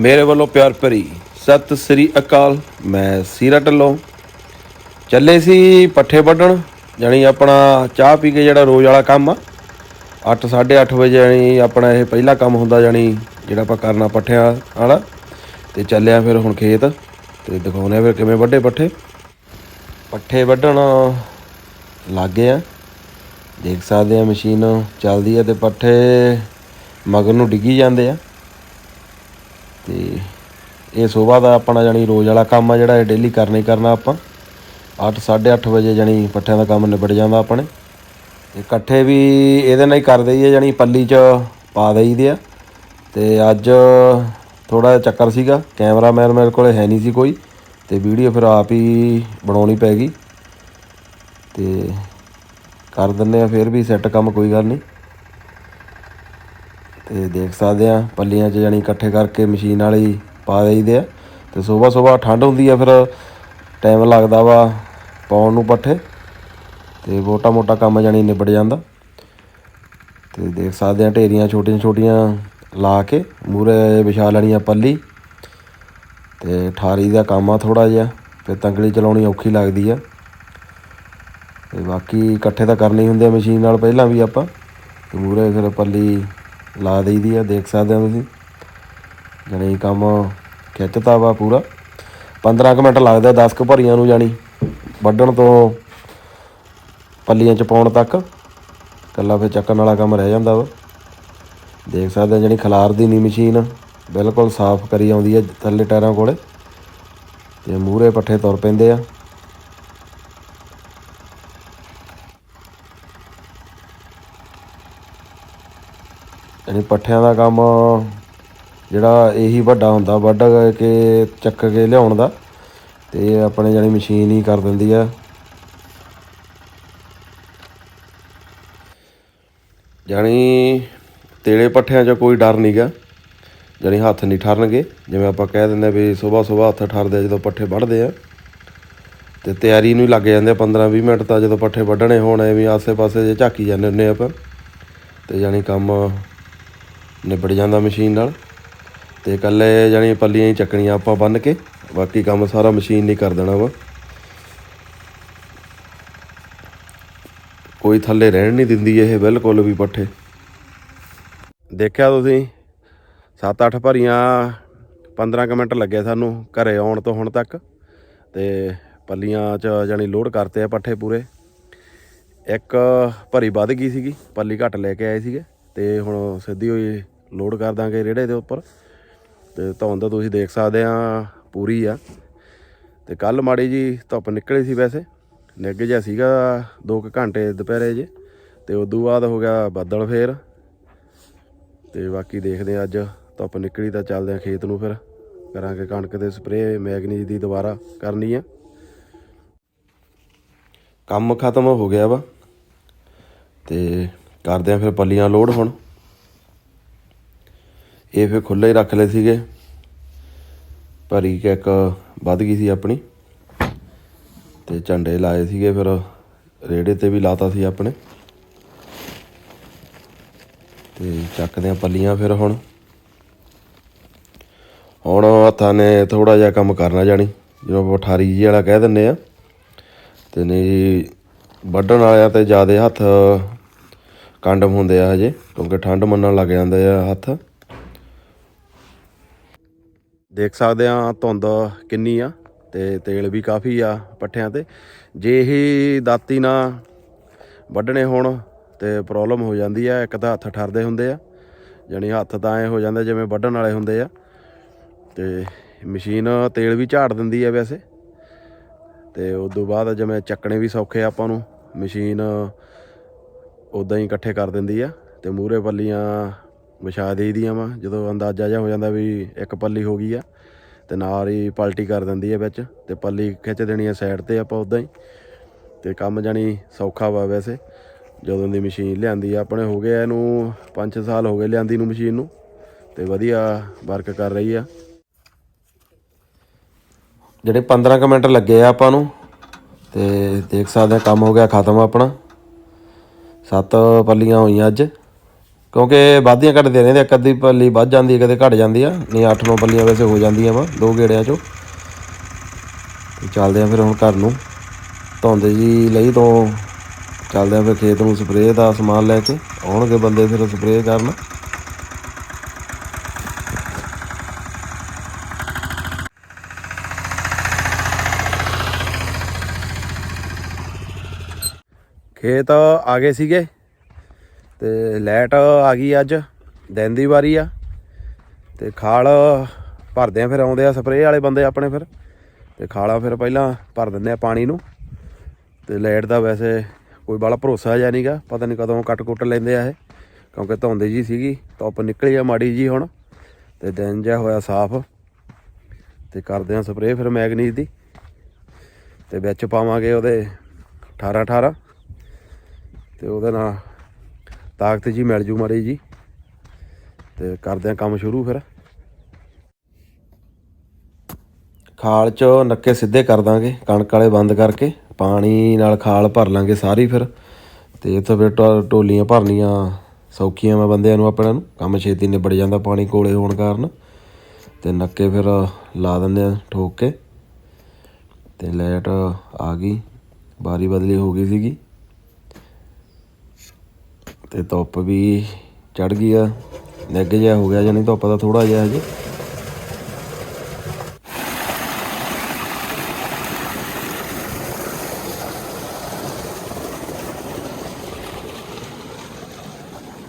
ਮੇਰੇ ਵੱਲੋਂ ਪਿਆਰ ਭਰੀ ਸਤਿ ਸ੍ਰੀ ਅਕਾਲ। ਮੈਂ ਸੀਰਾ ਢੱਲੋਂ। ਚੱਲੇ ਸੀ ਪੱਠੇ ਵੱਢਣ, ਜਾਣੀ ਆਪਣਾ ਚਾਹ ਪੀ ਕੇ ਜਿਹੜਾ ਰੋਜ਼ ਵਾਲਾ ਕੰਮ ਆ। 8 8:30 ਵਜੇ ਜਾਣੀ ਆਪਣਾ ਇਹ ਪਹਿਲਾ ਕੰਮ ਹੁੰਦਾ, ਜਾਣੀ ਜਿਹੜਾ ਆਪਾਂ ਕਰਨਾ ਪੱਠਿਆਂ ਵਾਲਾ। ਤੇ ਚੱਲਿਆ ਫਿਰ ਹੁਣ ਖੇਤ, ਤੇ ਦਿਖਾਉਣੇ ਆ ਫਿਰ ਕਿਵੇਂ ਵੱਡੇ ਪੱਠੇ। ਪੱਠੇ ਵੱਢਣ ਲੱਗੇ ਆ। ਦੇਖ ਸਕਦੇ ਆ ਮਸ਼ੀਨ ਚੱਲਦੀ ਆ ਤੇ ਪੱਠੇ ਮਗਰ ਨੂੰ ਡਿੱਗੀ ਜਾਂਦੇ ਆ। ਤੇ ਇਹ ਸਵੇਰ ਦਾ ਆਪਣਾ ਜਾਣੀ ਰੋਜ਼ ਵਾਲਾ ਕੰਮ ਆ ਜਿਹੜਾ ਇਹ ਡੇਲੀ ਕਰਨਾ ਹੀ ਕਰਨਾ ਆਪਾਂ। 8 8:30 ਵਜੇ ਜਾਣੀ ਪੱਠਿਆਂ ਦਾ ਕੰਮ ਨਿਬੜ ਜਾਂਦਾ ਆਪਣੇ। ਤੇ ਇਕੱਠੇ ਵੀ ਇਹਦੇ ਨਾਲ ਹੀ ਕਰ ਦਈਏ, ਜਾਣੀ ਪੱਲੀ 'ਚ ਪਾ ਦਈਦੇ ਆ। ਤੇ ਅੱਜ ਥੋੜਾ ਜਿਹਾ ਚੱਕਰ ਸੀਗਾ, ਕੈਮਰਾਮੈਨ ਮੇਰੇ ਕੋਲੇ ਹੈ ਨਹੀਂ ਸੀ ਕੋਈ, ਤੇ ਵੀਡੀਓ ਫਿਰ ਆਪ ਹੀ ਬਣਾਉਣੀ ਪੈ ਗਈ। ਤੇ ਕਰ ਦਿੰਨੇ ਆ, ਫਿਰ ਵੀ ਸੈੱਟ ਕੰਮ ਕੋਈ ਗੱਲ ਨਹੀਂ। ਤੇ ਦੇਖ ਸਕਦੇ ਆ, ਪੱਲੀਆਂ 'ਚ ਜਾਣੀ ਇਕੱਠੇ ਕਰਕੇ ਮਸ਼ੀਨ ਵਾਲੀ ਪਾ ਦੇਈਦੇ ਆ। ਤੇ ਸਵੇਰ ਸਵੇਰ ਠੰਡ ਹੁੰਦੀ ਆ, ਫਿਰ ਟਾਈਮ ਲੱਗਦਾ ਵਾ ਪਾਉਣ ਨੂੰ ਪੱਠੇ। ਤੇ ਮੋਟਾ ਮੋਟਾ ਕੰਮ ਜਾਣੀ ਨਿਬੜ ਜਾਂਦਾ। ਤੇ ਦੇਖ ਸਕਦੇ ਆ, ਢੇਰੀਆਂ ਛੋਟੀਆਂ ਛੋਟੀਆਂ ਲਾ ਕੇ ਮੂਰੇ ਵਿਛਾ ਲੈਣੀ ਆ ਪੱਲੀ। ਤੇ ਠਾਰੀ ਦਾ ਕੰਮ ਆ ਥੋੜਾ ਜਿਹਾ ਤੇ ਤੰਗੜੀ ਚਲਾਉਣੀ ਔਖੀ ਲੱਗਦੀ ਆ। ਤੇ ਬਾਕੀ ਇਕੱਠੇ ਤਾਂ ਕਰਨੇ ਹੀ ਹੁੰਦੇ ਆ ਮਸ਼ੀਨ ਨਾਲ ਪਹਿਲਾਂ ਵੀ ਆਪਾਂ। ਤੇ ਮੂਰੇ ਫਿਰ ਪੱਲੀ ਲਾ ਦੇਈਦੀ ਆ, ਦੇਖ ਸਕਦੇ ਹੋ ਤੁਸੀਂ। ਜਾਣੀ ਕੰਮ ਖਿੱਚਤਾ ਵਾ ਪੂਰਾ। 15 ਕੁ ਮਿੰਟ ਲੱਗਦਾ 10 ਕੁ ਭਰੀਆਂ ਨੂੰ ਜਾਣੀ। ਵੱਢਣ ਤੋਂ ਪੱਲੀਆਂ ਚ ਪਾਉਣ ਤੱਕ। ਕੱਲਾ ਫਿਰ ਚੱਕਣ ਵਾਲਾ ਕੰਮ ਰਹਿ ਜਾਂਦਾ ਵਾ। ਦੇਖ ਸਕਦੇ ਹੋ ਜਿਹੜੀ ਖਲਾਰਦੀ ਨਹੀਂ ਮਸ਼ੀਨ। ਬਿਲਕੁਲ ਸਾਫ਼ ਕਰੀ ਆਉਂਦੀ ਹੈ ਥੱਲੇ ਟਾਇਰਾਂ ਕੋਲੇ। ਤੇ ਮੂਹਰੇ ਪੱਠੇ ਤੁਰ ਪੈਂਦੇ ਆ। ਯਾਨੀ ਪੱਠਿਆਂ ਦਾ ਕੰਮ ਜਿਹੜਾ ਇਹੀ ਵੱਡਾ ਹੁੰਦਾ, ਵੱਢ ਕੇ ਚੱਕ ਕੇ ਲਿਆਉਣ ਦਾ। ਤੇ ਆਪਣੇ ਜਾਨੀ ਮਸ਼ੀਨ ਹੀ ਕਰ ਦਿੰਦੀ ਆ। ਜਾਣੀ ਤੇਲੇ ਪੱਠਿਆਂ 'ਚ ਕੋਈ ਡਰ ਨਹੀਂਗਾ ਜਾਣੀ ਹੱਥ ਨਹੀਂ ਠਰਨਗੇ। ਜਿਵੇਂ ਆਪਾਂ ਕਹਿ ਦਿੰਦੇ ਵੀ ਸਵੇਰ ਸਵੇਰ ਹੱਥ ਠਰਦੇ ਜਦੋਂ ਪੱਠੇ ਵੱਢਦੇ ਆ। ਤੇ ਤਿਆਰੀ ਨੂੰ ਹੀ ਲੱਗ ਜਾਂਦੇ ਆ 15-20 ਮਿੰਟ ਤਾਂ ਜਦੋਂ ਪੱਠੇ ਵੱਢਣੇ ਹੋਣੇ ਵੀ ਆਸੇ-ਪਾਸੇ ਜੇ ਝਾਕੀ ਜਾਂਦੇ ਹੁੰਦੇ ਆਪਾਂ। ਤੇ ਜਾਣੀ ਕੰਮ ਨਿਬੜ ਜਾਂਦਾ ਮਸ਼ੀਨ ਨਾਲ। ਤੇ ਇਕੱਲੇ ਜਾਣੀ ਪੱਲੀਆਂ ਹੀ ਚੱਕਣੀਆਂ ਆਪਾਂ ਬੰਨ ਕੇ, ਬਾਕੀ ਕੰਮ ਸਾਰਾ ਮਸ਼ੀਨ ਨਹੀਂ ਕਰ ਦੇਣਾ ਵਾ। ਕੋਈ ਥੱਲੇ ਰਹਿਣ ਨਹੀਂ ਦਿੰਦੀ ਇਹ, ਬਿਲਕੁਲ ਵੀ ਪੱਠੇ। ਦੇਖਿਆ ਤੁਸੀਂ 7-8 ਭਰੀਆਂ 15 ਕੁ ਮਿੰਟ ਲੱਗੇ ਸਾਨੂੰ ਘਰੇ ਆਉਣ ਤੋਂ ਹੁਣ ਤੱਕ। ਤੇ ਪੱਲੀਆਂ 'ਚ ਜਾਣੀ ਲੋਡ ਕਰਤੇ ਆ ਪੱਠੇ ਪੂਰੇ। ਇੱਕ ਭਰੀ ਵੱਧ ਗਈ ਸੀਗੀ, ਪੱਲੀ ਘੱਟ ਲੈ ਕੇ ਆਏ ਸੀਗੇ। ਤੇ ਹੁਣ ਸਿੱਧੀ ਹੋਈ ਲੋਡ ਕਰ ਦਾਂਗੇ ਰੇੜੇ ਦੇ ਉੱਪਰ। ਤੇ ਧੁੰਦ ਤੁਸੀਂ ਦੇਖ ਸਕਦੇ ਆ, ਪੂਰੀ ਆ। ਤੇ ਕੱਲ ਮਾੜੀ ਜੀ ਧੁੱਪ ਨਿਕਲੀ ਸੀ ਵੈਸੇ। ਨਿੱਘ ਜਿਹਾ ਸੀਗਾ 2 ਘੰਟੇ ਦੁਪਹਿਰੇ ਜੇ। ਤੇ ਉਦੋਂ ਬਾਅਦ ਹੋ ਗਿਆ ਬੱਦਲ ਫੇਰ। ਤੇ ਬਾਕੀ ਦੇਖਦੇ ਆ ਅੱਜ ਧੁੱਪ ਨਿਕਲੀ ਤਾਂ ਚੱਲਦੇ ਆ ਖੇਤ ਨੂੰ ਫਿਰ। ਕਰਾਂਗੇ ਕਣਕ ਦੇ ਸਪਰੇਅ, ਮੈਗਨੀਜ ਦੀ ਦੁਬਾਰਾ ਕਰਨੀ ਆ। ਕੰਮ ਖਤਮ ਹੋ ਗਿਆ ਵਾ। ਤੇ ਕਰਦੇ ਆ, ਫਿਰ ਪੱਲੀਆਂ ਲੋਡ ਹੁਣ। ਇਹ ਫਿਰ ਖੁੱਲੇ ਹੀ ਰੱਖ ਲਏ ਸੀਗੇ। ਭਰੀ ਕਿ ਇੱਕ ਵੱਧ ਗਈ ਸੀ ਆਪਣੀ। ਤੇ ਝੰਡੇ ਲਾਏ ਸੀਗੇ ਫਿਰ, ਰੇੜੇ ਤੇ ਵੀ ਲਾਤਾ ਸੀ ਆਪਣੇ। ਤੇ ਚੱਕਦੇ ਆ ਪੱਲੀਆਂ ਫਿਰ ਹੁਣ। ਹੁਣ ਹੱਥਾਂ ਨੇ ਥੋੜਾ ਜਿਹਾ ਕੰਮ ਕਰਨਾ ਜਾਣੀ, ਜਿਵੇਂ ਆਪਾਂ ਠਾਰੀ ਜੀ ਵਾਲਾ ਕਹਿ ਦਿੰਨੇ ਆ। ਤੇ ਨਹੀਂ ਵੱਢਣ ਵਾਲਿਆਂ ਤੇ ਜ਼ਿਆਦਾ ਹੱਥ ਕੰਡਮ ਹੁੰਦੇ ਆ ਹਜੇ, ਕਿਉਂਕਿ ਠੰਡ ਮੰਨਣ ਲੱਗ ਜਾਂਦੇ ਆ ਹੱਥ। ਦੇਖ ਸਕਦੇ ਆ ਧੁੰਦ ਕਿੰਨੀ ਆ ਤੇ ਤੇਲ ਵੀ ਕਾਫੀ ਆ ਪੱਠਿਆਂ ਤੇ। ਜੇ ਇਹ ਦਾਤੀ ਨਾ ਵੱਢਣੇ ਹੋਣ ਤੇ ਪ੍ਰੋਬਲਮ ਹੋ ਜਾਂਦੀ ਆ, ਇੱਕ ਤਾਂ ਹੱਥ ਠਰਦੇ ਹੁੰਦੇ ਆ, ਜਾਣੀ ਹੱਥ ਤਾਂ ਐ ਹੋ ਜਾਂਦੇ ਜਿਵੇਂ ਵੱਢਣ ਵਾਲੇ ਹੁੰਦੇ ਆ। ਤੇ ਮਸ਼ੀਨ ਤੇਲ ਵੀ ਝਾੜ ਦਿੰਦੀ ਆ ਵੈਸੇ। ਤੇ ਉਸ ਤੋਂ ਬਾਅਦ ਜਿਵੇਂ ਚੱਕਣੇ ਵੀ ਸੌਖੇ ਆਪਾਂ ਨੂੰ, ਮਸ਼ੀਨ ਉਦਾਂ ਹੀ ਇਕੱਠੇ ਕਰ ਦਿੰਦੀ ਆ ਤੇ ਮੂਹਰੇ ਪੱਲੀਆਂ ਵਿਛਾ ਦੇਈਦੀਆਂ ਵਾ। ਜਦੋਂ ਅੰਦਾਜ਼ਾ ਜਿਹਾ ਹੋ ਜਾਂਦਾ ਵੀ ਇੱਕ ਪੱਲੀ ਹੋ ਗਈ ਆ ਤੇ ਨਾਲ ਹੀ ਪਲਟੀ ਕਰ ਦਿੰਦੀ ਆ ਵਿੱਚ ਤੇ ਪੱਲੀ ਖਿੱਚ ਦੇਣੀ ਆ ਸਾਈਡ ਤੇ ਆਪਾਂ ਉਦਾਂ ਹੀ। ਤੇ ਕੰਮ ਜਾਣੀ ਸੌਖਾ ਵਾ ਵੈਸੇ। ਜਦੋਂ ਦੀ ਮਸ਼ੀਨ ਲਿਆਂਦੀ ਆ, ਆਪਣੇ ਹੋ ਗਏ ਆ ਇਹਨੂੰ 5 ਸਾਲ ਹੋ ਗਏ ਲਿਆਂਦੀ ਨੂੰ ਮਸ਼ੀਨ ਨੂੰ ਤੇ ਵਧੀਆ ਵਰਕ ਕਰ ਰਹੀ ਆ। ਜਿਹੜੇ 15 ਕੁ ਮਿੰਟ ਲੱਗੇ ਆ ਆਪਾਂ ਨੂੰ ਤੇ ਦੇਖ ਸਕਦੇ ਆ, ਕੰਮ ਹੋ ਗਿਆ ਖਤਮ ਆਪਣਾ। ਸੱਤ ਪੱਲੀਆਂ ਹੋਈਆਂ ਅੱਜ। ਕਿਉਂਕਿ ਵਾਧੀਆਂ ਰਹਿੰਦੇ ਇੱਕ ਅੱਧੀ ਪੱਲੀ ਵੱਧ ਜਾਂਦੀ ਕਦੇ ਘਟ ਜਾਂਦੀ ਆ। ਨਹੀਂ 8-9 ਪੱਲੀਆਂ ਵੈਸੇ ਹੋ ਜਾਂਦੀਆਂ ਵਾ, ਦੋ ਗੇੜਿਆਂ ਚੋਂ। ਤੇ ਚੱਲਦੇ ਆ ਫਿਰ ਹੁਣ ਘਰ ਨੂੰ। ਧੁੰਦ ਜੀ ਲਈ ਤੋਂ ਚੱਲਦੇ ਆ ਫਿਰ ਖੇਤ ਨੂੰ ਸਪਰੇਅ ਦਾ ਸਮਾਨ ਲੈ ਕੇ। ਆਉਣਗੇ ਬੰਦੇ ਫਿਰ ਸਪਰੇਅ ਕਰਨ। ਖੇਤ ਆ ਗਏ ਸੀਗੇ ਤੇ ਲਾਈਟ ਆ ਗਈ ਅੱਜ, ਦਿਨ ਦੀ ਵਾਰੀ ਆ। ਤੇ ਖਾਲ ਭਰਦੇ ਆ ਫਿਰ, ਆਉਂਦੇ ਆ ਸਪਰੇਅ ਵਾਲੇ ਬੰਦੇ ਆਪਣੇ ਫਿਰ। ਤੇ ਖਾਲਾ ਫਿਰ ਪਹਿਲਾਂ ਭਰ ਦਿੰਦੇ ਆ ਪਾਣੀ ਨੂੰ। ਤੇ ਲਾਈਟ ਦਾ ਵੈਸੇ ਕੋਈ ਬਾਲਾ ਭਰੋਸਾ ਜਿਹਾ ਨਹੀਂਗਾ ਪਤਾ ਨਹੀਂ ਕਦੋਂ ਕੱਟ ਕੁੱਟ ਲੈਂਦੇ ਆ ਇਹ। ਕਿਉਂਕਿ ਧੁੰਦ ਜੀ ਸੀਗੀ, ਧੁੱਪ ਨਿਕਲੀ ਆ ਮਾੜੀ ਜੀ ਹੁਣ। ਤੇ ਦਿਨ ਜਿਹਾ ਹੋਇਆ ਸਾਫ਼। ਤੇ ਕਰਦੇ ਆ ਸਪਰੇਅ ਫਿਰ ਮੈਗਨੀਜ਼ ਦੀ। ਤੇ ਵਿੱਚ ਪਾਵਾਂਗੇ ਉਹਦੇ 18 18 ਤੇ ਉਹਦੇ ਨਾਲ ਤਾਕਤ ਜੀ ਮਿਲ ਜੂ ਮਾੜੀ ਜੀ। ਤੇ ਕਰਦੇ ਆ ਕੰਮ ਸ਼ੁਰੂ ਫਿਰ। ਖਾਲ ਚ ਨੱਕੇ ਸਿੱਧੇ ਕਰ ਦਾਂਗੇ, ਕਣਕ ਵਾਲੇ ਬੰਦ ਕਰਕੇ, ਪਾਣੀ ਨਾਲ ਖਾਲ ਭਰ ਲਾਂਗੇ ਸਾਰੀ ਫਿਰ। ਤੇ ਇੱਥੇ ਫਿਰ ਟੋਲੀਆਂ ਭਰਨੀਆਂ ਸੌਖੀਆਂ ਵਾ ਬੰਦਿਆਂ ਨੂੰ ਆਪਣਾ ਨੂੰ। ਕੰਮ ਛੇਤੀ ਨਿਬੜ ਜਾਂਦਾ ਪਾਣੀ ਕੋਲੇ ਹੋਣ ਕਾਰਨ। ਤੇ ਨੱਕੇ ਫਿਰ ਲਾ ਦਿੰਦੇ ਆ ਠੋਕ ਕੇ। ਤੇ ਲਾਈਟ ਆ ਗਈ, ਬਾਰੀ ਬਦਲੀ ਹੋ ਗਈ ਸੀਗੀ। ਤੇ ਧੁੱਪ ਵੀ ਚੜ ਗਈ ਆ। ਨਿੱਘ ਜਿਹਾ ਹੋ ਗਿਆ ਜਾਨੀ ਧੁੱਪ ਦਾ ਥੋੜਾ ਜਿਹਾ ਹਜੇ।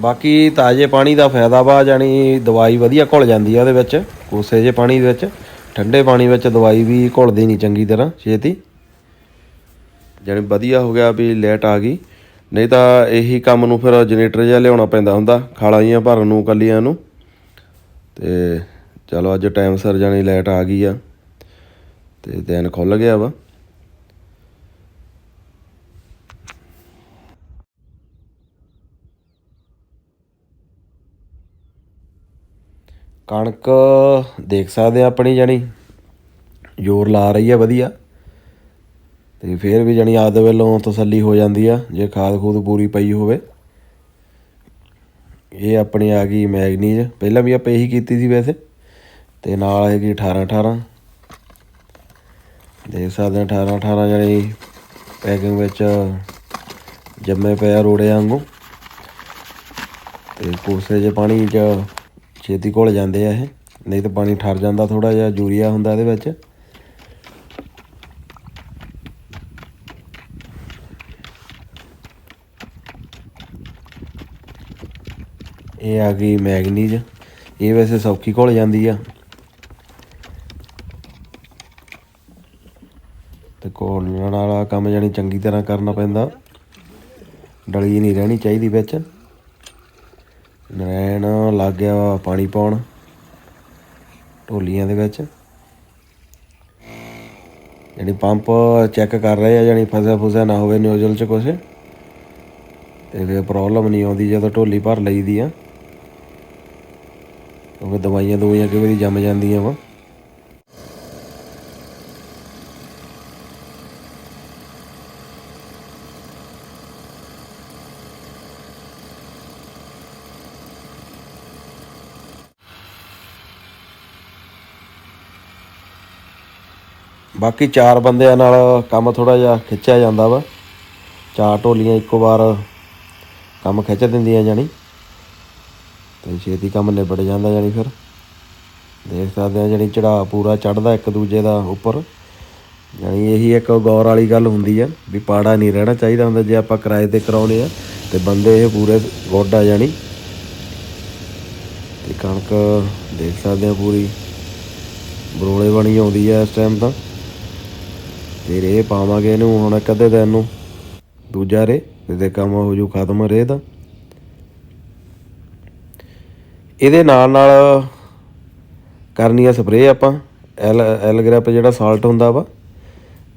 ਬਾਕੀ ਤਾਜ਼ੇ ਪਾਣੀ ਦਾ ਫਾਇਦਾ ਵਾ ਜਾਨੀ ਦਵਾਈ ਵਧੀਆ ਘੁਲ ਜਾਂਦੀ ਆ ਉਹਦੇ ਵਿੱਚ, ਕੋਸੇ ਜੇ ਪਾਣੀ ਦੇ ਵਿੱਚ। ਠੰਡੇ ਪਾਣੀ ਵਿੱਚ ਦਵਾਈ ਵੀ ਘੁਲਦੀ ਨਹੀਂ ਚੰਗੀ ਤਰ੍ਹਾਂ, ਛੇਤੀ। ਜਾਨੀ ਵਧੀਆ ਹੋ ਗਿਆ ਵੀ ਲੇਟ ਆ ਗਈ। ਨਹੀਂ ਤਾਂ ਇਹੀ ਕੰਮ ਨੂੰ ਫਿਰ ਜਨਰੇਟਰ ਜਿਹਾ ਲਿਆਉਣਾ ਪੈਂਦਾ ਹੁੰਦਾ ਖਾਲਾਂ ਜੀਆਂ ਭਰਨ ਨੂੰ, ਕੱਲੀਆਂ ਨੂੰ। ਤੇ ਚਲੋ ਅੱਜ ਟਾਈਮ ਸਿਰ ਜਾਣੀ ਲਾਈਟ ਆ ਗਈ ਆ। ਤੇ ਦਿਨ ਖੁੱਲ ਗਿਆ ਵਾ। ਕਣਕ ਦੇਖ ਸਕਦੇ ਆ ਆਪਣੀ ਜਾਨੀ ਜ਼ੋਰ ਲਾ ਰਹੀ ਆ ਵਧੀਆ। ਤੇ ਫਿਰ ਵੀ ਜਾਨੀ ਆਪਦੇ ਵੱਲੋਂ ਤਸੱਲੀ ਹੋ ਜਾਂਦੀ ਆ, ਜੇ ਖਾਦ ਖੂਦ ਪੂਰੀ ਪਈ ਹੋਵੇ। ਇਹ ਆਪਣੀ ਆ ਗਈ ਮੈਗਨੀਜ਼, ਪਹਿਲਾਂ ਵੀ ਆਪਾਂ ਇਹੀ ਕੀਤੀ ਸੀ ਵੈਸੇ, ਤੇ ਨਾਲ ਹੈਗੀ 18 18 ਦੇਖ ਸਕਦੇ ਆ 18 18 ਜਾਨੀ ਪੈਕਿੰਗ ਵਿੱਚ ਜੰਮੇ ਪਿਆ ਰੋੜੇ ਵਾਂਗੂ। ਤੇ ਕੋਸੇ ਜੇ ਪਾਣੀ 'ਚ ਛੇਤੀ ਘੁਲ ਜਾਂਦੇ ਆ ਇਹ, ਨਹੀਂ ਤਾਂ ਪਾਣੀ ਠਰ ਜਾਂਦਾ ਥੋੜਾ ਜਿਹਾ, ਯੂਰੀਆ ਹੁੰਦਾ ਇਹਦੇ ਵਿੱਚ। ਇਹ ਆ ਗਈ ਮੈਗਨੀਜ਼। ਇਹ ਵੈਸੇ ਸੌਖੀ ਘੁਲ ਜਾਂਦੀ ਆ। ਤੇ ਘੋਲਣ ਵਾਲਾ ਕੰਮ ਜਾਨੀ ਚੰਗੀ ਤਰ੍ਹਾਂ ਕਰਨਾ ਪੈਂਦਾ। ਡਲੀ ਨਹੀਂ ਰਹਿਣੀ ਚਾਹੀਦੀ ਵਿੱਚ। ਨਰੈਣ ਲੱਗ ਗਿਆ ਵਾ ਪਾਣੀ ਪਾਉਣ। ਢੋਲੀਆਂ ਦੇ ਵਿੱਚ। ਜਿਹੜੀ ਪੰਪ ਚੈੱਕ ਕਰ ਰਹੇ ਆ ਜਾਨੀ ਫਸਿਆ ਫੁਸਿਆ ਨਾ ਹੋਵੇ ਨਿਊਜ਼ਲ ਚ ਕੁਛ। ਤੇ ਫਿਰ ਪ੍ਰੋਬਲਮ ਨਹੀਂ ਆਉਂਦੀ ਜਦੋਂ ਢੋਲੀ ਭਰ ਲਈਦੀ ਆ। ਕਿਉਂਕਿ ਦਵਾਈਆਂ ਦਵਾਈਆਂ ਕਈ ਵਾਰੀ ਜੰਮ ਜਾਂਦੀਆਂ ਵਾ। ਬਾਕੀ ਚਾਰ ਬੰਦਿਆਂ ਨਾਲ ਕੰਮ ਥੋੜਾ ਜਿਹਾ ਖਿੱਚਿਆ ਜਾਂਦਾ ਵਾ। ਚਾਰ ਢੋਲੀਆਂ ਇੱਕੋ ਵਾਰ ਕੰਮ ਖਿੱਚ ਦਿੰਦੀਆਂ ਜਾਣੀ। ਛੇਤੀ ਕੰਮ ਨਿਬੜ ਜਾਂਦਾ ਜਾਣੀ ਫਿਰ। ਦੇਖ ਸਕਦੇ ਆ ਜਾਣੀ ਚੜਾ ਪੂਰਾ ਚੜਦਾ ਇੱਕ ਦੂਜੇ ਦਾ ਉੱਪਰ। ਜਾਣੀ ਇਹੀ ਇੱਕ ਗੌਰ ਵਾਲੀ ਗੱਲ ਹੁੰਦੀ ਆ ਵੀ ਪਾੜਾ ਨਹੀਂ ਰਹਿਣਾ ਚਾਹੀਦਾ ਹੁੰਦਾ ਜੇ ਆਪਾਂ ਕਿਰਾਏ ਤੇ ਕਰਾਉਨੇ ਆ ਤੇ ਬੰਦੇ ਇਹ ਪੂਰੇ ਗੁੱਡ ਆ ਜਾਣੀ। ਤੇ ਕਣਕ ਦੇਖ ਸਕਦੇ ਆ ਪੂਰੀ। ਬਰੋਲੇ ਬਣੀ ਆਉਂਦੀ ਆ ਇਸ ਟਾਈਮ ਤਾਂ। ਤੇ ਰੇ ਪਾਵਾਂਗੇ ਇਹਨੂੰ ਹੁਣ ਇੱਕ ਅੱਧੇ ਦਿਨ ਨੂੰ। ਦੂਜਾ ਰੇ ਤੇ ਕੰਮ ਹੋ ਜੂ ਖਤਮ ਰੇ ਦਾ ਇਹਦੇ ਨਾਲ ਨਾਲ ਕਰਨੀ ਆ ਸਪਰੇਅ ਆਪਾਂ, ਐਲ ਐਲ ਗ੍ਰੈਪ ਜਿਹੜਾ ਸਾਲਟ ਹੁੰਦਾ ਵਾ,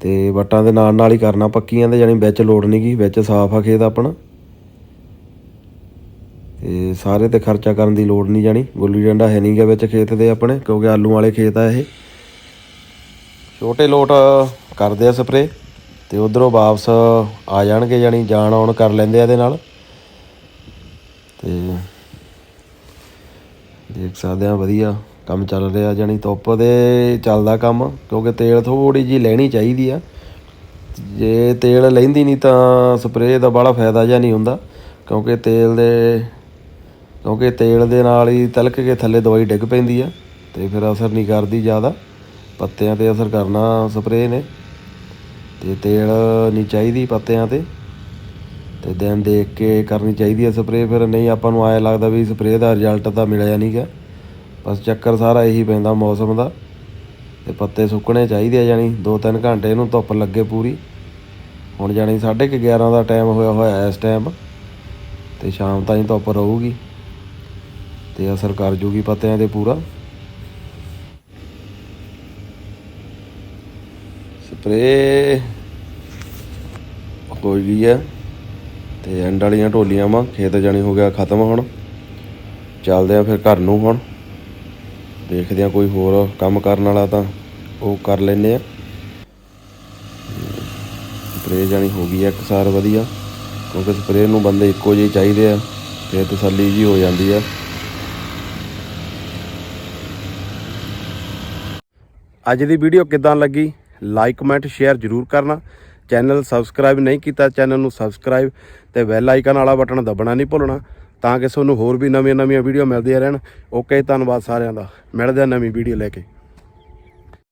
ਤੇ ਵਟਾਂ ਦੇ ਨਾਲ ਨਾਲ ਹੀ ਕਰਨਾ, ਪੱਕੀਆਂ ਦੇ ਜਾਨੀ ਵਿੱਚ ਲੋੜ ਨਹੀਂ ਗੀ ਵਿੱਚ ਸਾਫ਼ ਆ ਖੇਤ ਆਪਣਾ। ਤੇ ਸਾਰੇ ਤੇ ਖਰਚਾ ਕਰਨ ਦੀ ਲੋੜ ਨਹੀਂ ਜਾਣੀ, ਗੁੱਲੀ ਡੰਡਾ ਹੈ ਨਹੀਂ ਗਿਆ ਵਿੱਚ ਖੇਤ ਦੇ ਆਪਣੇ, ਕਿਉਂਕਿ ਆਲੂ ਵਾਲੇ ਖੇਤ ਆ ਇਹ। ਛੋਟੇ ਲੋਟ ਕਰਦੇ ਆ ਸਪਰੇ ਤੇ ਉਧਰੋਂ ਵਾਪਸ ਆ ਜਾਣਗੇ, ਜਾਣੀ ਜਾਣ ਆਉਣ ਕਰ ਲੈਂਦੇ ਆ ਇਹਦੇ ਨਾਲ। ਤੇ ਦੇਖ ਸਕਦੇ ਆ ਵਧੀਆ ਕੰਮ ਚੱਲ ਰਿਹਾ ਜਾਨੀ ਧੁੱਪ ਦੇ ਚੱਲਦਾ ਕੰਮ, ਕਿਉਂਕਿ ਤੇਲ ਥੋੜੀ ਜੀ ਲੈਣੀ ਚਾਹੀਦੀ ਆ। ਜੇ ਤੇਲ ਲੈਂਦੀ ਨਹੀਂ ਤਾਂ ਸਪਰੇਅ ਦਾ ਬੜਾ ਫਾਇਦਾ ਜਾਂ ਨਹੀਂ ਹੁੰਦਾ, ਕਿਉਂਕਿ ਤੇਲ ਦੇ, ਕਿਉਂਕਿ ਤੇਲ ਦੇ ਨਾਲ ਹੀ ਤਲਕ ਕੇ ਥੱਲੇ ਦਵਾਈ ਡਿੱਗ ਪੈਂਦੀ ਆ, ਤੇ ਫਿਰ ਅਸਰ ਨਹੀਂ ਕਰਦੀ ਜ਼ਿਆਦਾ। ਪੱਤਿਆਂ ਤੇ ਅਸਰ ਕਰਨਾ ਸਪਰੇਅ ਨੇ। ਤੇ ਤੇਲ ਨਹੀਂ ਚਾਹੀਦੀ ਪੱਤਿਆਂ ਤੇ ਤੇ ਦਿਨ ਦੇਖ ਕੇ ਕਰਨੀ ਚਾਹੀਦੀ ਹੈ ਸਪਰੇਅ ਫਿਰ ਨਹੀਂ ਆਪਾਂ ਨੂੰ ਆਇਆ ਲੱਗਦਾ ਵੀ ਸਪਰੇਅ ਦਾ ਰਿਜ਼ਲਟ ਤਾਂ ਮਿਲਿਆ ਨਹੀਂਗਾ ਬਸ ਚੱਕਰ ਸਾਰਾ ਇਹੀ ਪੈਂਦਾ ਮੌਸਮ ਦਾ। ਤੇ ਪੱਤੇ ਸੁੱਕਣੇ ਚਾਹੀਦੇ ਆ ਜਾਨੀ 2-3 ਘੰਟੇ ਇਹਨੂੰ ਧੁੱਪ ਲੱਗੇ ਪੂਰੀ। ਹੁਣ ਜਾਨੀ 11:30 ਦਾ ਟਾਈਮ ਹੋਇਆ ਹੋਇਆ ਇਸ ਟਾਈਮ ਤੇ ਸ਼ਾਮ ਤਾਈਂ ਧੁੱਪ ਰਹੂਗੀ। ਤੇ ਅਸਰ ਕਰ ਜੂਗੀ ਪੱਤਿਆਂ ਤੇ ਪੂਰਾ। ਸਪਰੇਅ ਹੋ ਗਈ ਹੈ। ਤੇ ਐਂਡ ਵਾਲੀਆਂ ਢੋਲੀਆਂ ਵਾ, ਖੇਤ ਜਾਣੀ ਹੋ ਗਿਆ ਖਤਮ ਹੁਣ। ਚੱਲਦੇ ਆ ਫਿਰ ਘਰ ਨੂੰ ਹੁਣ। ਦੇਖਦੇ ਆ ਕੋਈ ਹੋਰ ਕੰਮ ਕਰਨ ਵਾਲਾ ਤਾਂ ਉਹ ਕਰ ਲੈਨੇ ਆ। ਸਪਰੇਅ ਜਾਣੀ ਹੋ ਗਈ ਆ ਇੱਕ ਸਾਰ ਵਧੀਆ, ਕਿਉਂਕਿ ਸਪਰੇਅ ਨੂੰ ਬੰਦੇ ਇੱਕੋ ਜਿਹੇ ਚਾਹੀਦੇ ਆ, ਫਿਰ ਤਸੱਲੀ ਜੀ ਹੋ ਜਾਂਦੀ ਆ। ਅੱਜ ਦੀ ਵੀਡੀਓ ਕਿਦਾਂ ਲੱਗੀ? ਲਾਈਕ ਕਮੈਂਟ ਸ਼ੇਅਰ ਜਰੂਰ ਕਰਨਾ। ਚੈਨਲ ਸਬਸਕ੍ਰਾਈਬ ਨਹੀਂ ਕੀਤਾ ਚੈਨਲ ਨੂੰ ਸਬਸਕ੍ਰਾਈਬ ਤੇ ਬੈਲ ਆਈਕਨ ਵਾਲਾ ਬਟਨ ਦਬਣਾ ਨਹੀਂ ਭੁੱਲਣਾ ਤਾਂ ਕਿ ਤੁਹਾਨੂੰ ਹੋਰ ਵੀ ਨਵੀਆਂ ਨਵੀਆਂ ਵੀਡੀਓ ਮਿਲਦੀਆਂ ਰਹਿਣ। ਓਕੇ, ਧੰਨਵਾਦ ਸਾਰਿਆਂ ਦਾ। ਮਿਲਦੇ ਆ ਨਵੀਂ ਵੀਡੀਓ ਲੈ ਕੇ।